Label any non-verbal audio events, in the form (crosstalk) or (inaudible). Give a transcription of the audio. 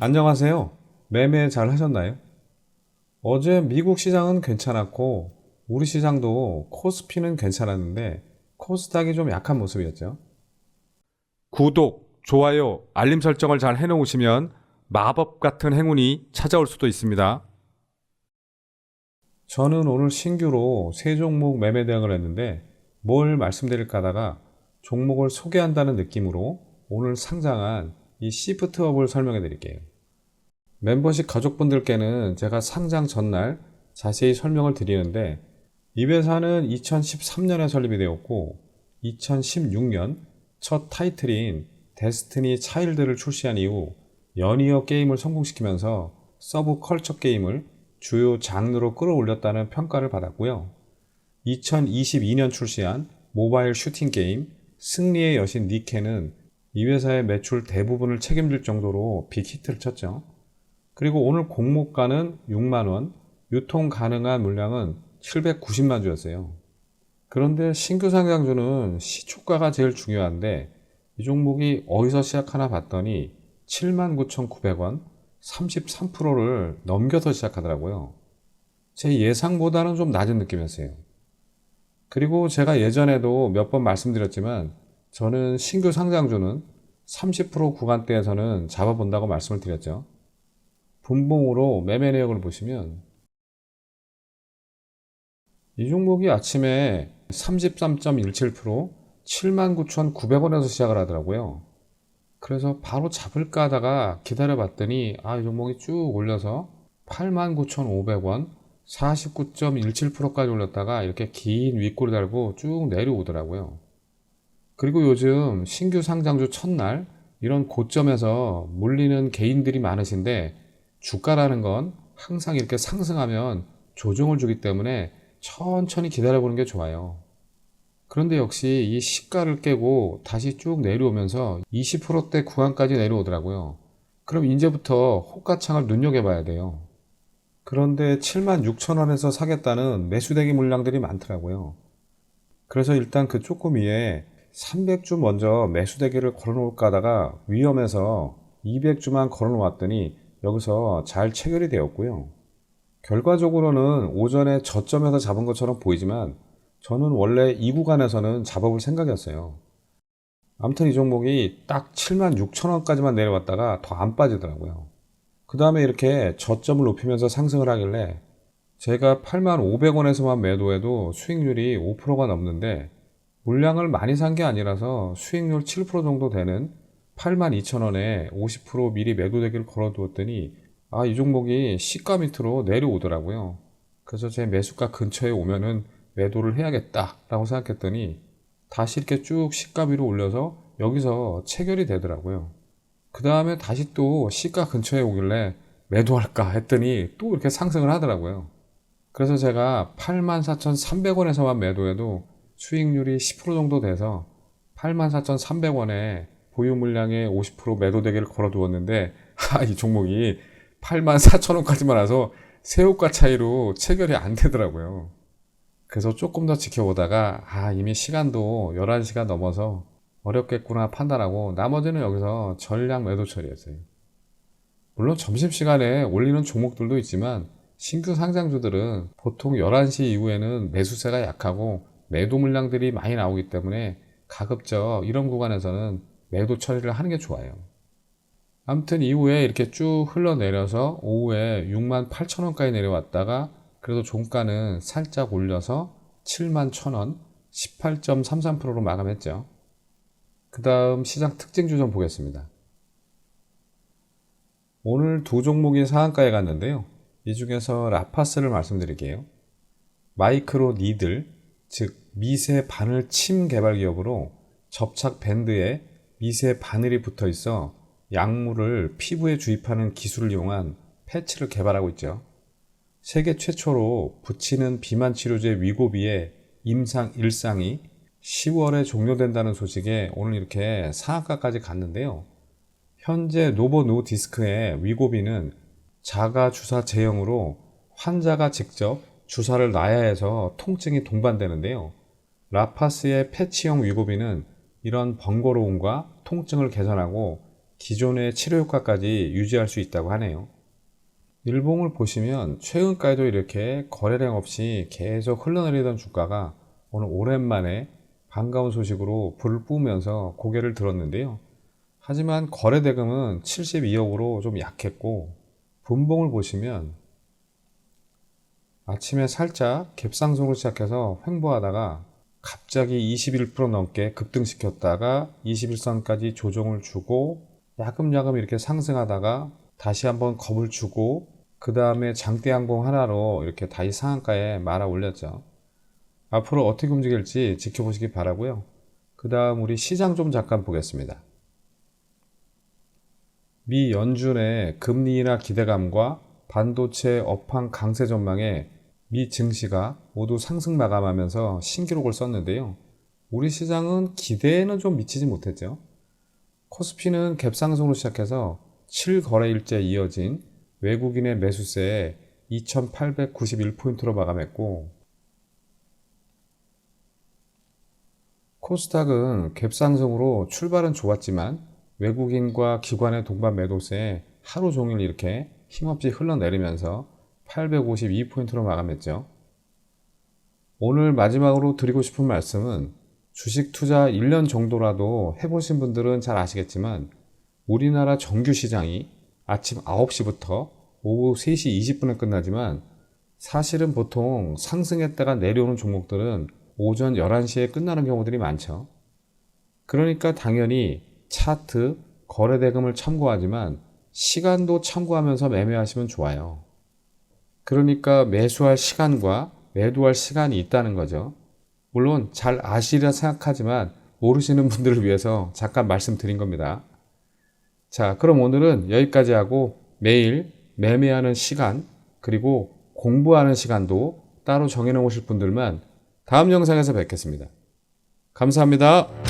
안녕하세요. 매매 잘 하셨나요? 어제 미국 시장은 괜찮았고, 우리 시장도 코스피는 괜찮았는데, 코스닥이 좀 약한 모습이었죠. 구독, 좋아요, 알림 설정을 잘 해놓으시면 마법 같은 행운이 찾아올 수도 있습니다. 저는 오늘 신규로 세 종목 매매 대응을 했는데, 뭘 말씀드릴까 하다가 종목을 소개한다는 느낌으로 오늘 상장한 이 시프트업을 설명해 드릴게요. 멤버십 가족분들께는 제가 상장 전날 자세히 설명을 드리는데 이 회사는 2013년에 설립이 되었고 2016년 첫 타이틀인 데스티니 차일드를 출시한 이후 연이어 게임을 성공시키면서 서브 컬처 게임을 주요 장르로 끌어올렸다는 평가를 받았고요. 2022년 출시한 모바일 슈팅 게임 승리의 여신 니케는 이 회사의 매출 대부분을 책임질 정도로 빅히트를 쳤죠. 그리고 오늘 공모가는 6만 원, 유통 가능한 물량은 790만 주였어요. 그런데 신규 상장주는 시초가가 제일 중요한데 이 종목이 어디서 시작하나 봤더니 79,900원, 33%를 넘겨서 시작하더라고요. 제 예상보다는 좀 낮은 느낌이었어요. 그리고 제가 예전에도 몇 번 말씀드렸지만 저는 신규 상장주는 30% 구간대에서는 잡아본다고 말씀을 드렸죠. 분봉으로 매매 내역을 보시면 이 종목이 아침에 33.17% 79,900원에서 시작을 하더라고요. 그래서 바로 잡을까 하다가 기다려 봤더니 아, 이 종목이 쭉 올려서 89,500원 49.17%까지 올렸다가 이렇게 긴 윗골 달고 쭉 내려오더라고요. 그리고 요즘 신규 상장주 첫날 이런 고점에서 물리는 개인들이 많으신데 주가라는 건 항상 이렇게 상승하면 조정을 주기 때문에 천천히 기다려보는 게 좋아요. 그런데 역시 이 시가를 깨고 다시 쭉 내려오면서 20%대 구간까지 내려오더라고요. 그럼 이제부터 호가창을 눈여겨봐야 돼요. 그런데 7만 6천 원에서 사겠다는 매수대기 물량들이 많더라고요. 그래서 일단 그 조금 위에 300주 먼저 매수대기를 걸어놓을까 하다가 위험해서 200주만 걸어놓았더니 여기서 잘 체결이 되었고요. 결과적으로는 오전에 저점에서 잡은 것처럼 보이지만 저는 원래 이 구간에서는 잡아볼 생각이었어요. 아무튼 이 종목이 딱 7만 6천 원까지만 내려왔다가 더 안 빠지더라고요. 그 다음에 이렇게 저점을 높이면서 상승을 하길래 제가 8만 500원에서만 매도해도 수익률이 5%가 넘는데 물량을 많이 산 게 아니라서 수익률 7% 정도 되는 8만 2천 원에 50% 미리 매도되기를 걸어두었더니 아, 이 종목이 시가 밑으로 내려오더라고요. 그래서 제 매수가 근처에 오면은 매도를 해야겠다라고 생각했더니 다시 이렇게 쭉 시가 위로 올려서 여기서 체결이 되더라고요. 그 다음에 다시 또 시가 근처에 오길래 매도할까 했더니 또 이렇게 상승을 하더라고요. 그래서 제가 84,300원에서만 매도해도 수익률이 10% 정도 돼서 84,300원에 보유 물량의 50% 매도되기를 걸어두었는데 (laughs) 아, 이 종목이 84,000원까지만 와서 새우가 차이로 체결이 안 되더라고요. 그래서 조금 더 지켜보다가 아 이미 시간도 11시가 넘어서 어렵겠구나 판단하고 나머지는 여기서 전량 매도 처리했어요. 물론 점심시간에 올리는 종목들도 있지만 신규 상장주들은 보통 11시 이후에는 매수세가 약하고 매도 물량들이 많이 나오기 때문에 가급적 이런 구간에서는 매도 처리를 하는 게 좋아요. 아무튼 이후에 이렇게 쭉 흘러내려서 오후에 6만 8천 원까지 내려왔다가 그래도 종가는 살짝 올려서 7만 1천 원 18.33%로 마감했죠. 그 다음 시장 특징주 좀 보겠습니다. 오늘 두 종목이 상한가에 갔는데요. 이 중에서 라파스를 말씀드릴게요. 마이크로 니들, 즉 미세 바늘 침 개발 기업으로 접착 밴드에 미세 바늘이 붙어 있어 약물을 피부에 주입하는 기술을 이용한 패치를 개발하고 있죠. 세계 최초로 붙이는 비만 치료제 위고비의 임상 1상이 10월에 종료된다는 소식에 오늘 이렇게 상한가까지 갔는데요. 현재 노보 노 디스크의 위고비는 자가 주사 제형으로 환자가 직접 주사를 놔야 해서 통증이 동반되는데요. 라파스의 패치형 위고비는 이런 번거로움과 통증을 개선하고 기존의 치료 효과까지 유지할 수 있다고 하네요. 일봉을 보시면 최근까지도 이렇게 거래량 없이 계속 흘러내리던 주가가 오늘 오랜만에 반가운 소식으로 불을 뿜으면서 고개를 들었는데요. 하지만 거래 대금은 72억으로 좀 약했고 분봉을 보시면 아침에 살짝 갭상승으로 시작해서 횡보하다가 갑자기 21% 넘게 급등시켰다가 21선까지 조정을 주고 야금야금 이렇게 상승하다가 다시 한번 겁을 주고 그 다음에 장대 항공 하나로 이렇게 다시 상한가에 말아 올렸죠. 앞으로 어떻게 움직일지 지켜보시기 바라고요. 그 다음 우리 시장 좀 잠깐 보겠습니다. 미 연준의 금리나 기대감과 반도체 업황 강세 전망에 미 증시가 모두 상승 마감하면서 신기록을 썼는데요. 우리 시장은 기대에는 좀 미치지 못했죠. 코스피는 갭상승으로 시작해서 7거래일째 이어진 외국인의 매수세에 2891포인트로 마감했고 코스닥은 갭상승으로 출발은 좋았지만 외국인과 기관의 동반 매도세에 하루 종일 이렇게 힘없이 흘러내리면서 852포인트로 마감했죠. 오늘 마지막으로 드리고 싶은 말씀은 주식 투자 1년 정도라도 해보신 분들은 잘 아시겠지만 우리나라 정규 시장이 아침 9시부터 오후 3시 20분에 끝나지만 사실은 보통 상승했다가 내려오는 종목들은 오전 11시에 끝나는 경우들이 많죠. 그러니까 당연히 차트, 거래대금을 참고하지만 시간도 참고하면서 매매하시면 좋아요. 그러니까 매수할 시간과 매도할 시간이 있다는 거죠. 물론 잘 아시리라 생각하지만 모르시는 분들을 위해서 잠깐 말씀드린 겁니다. 자, 그럼 오늘은 여기까지 하고 매일 매매하는 시간 그리고 공부하는 시간도 따로 정해놓으실 분들만 다음 영상에서 뵙겠습니다. 감사합니다.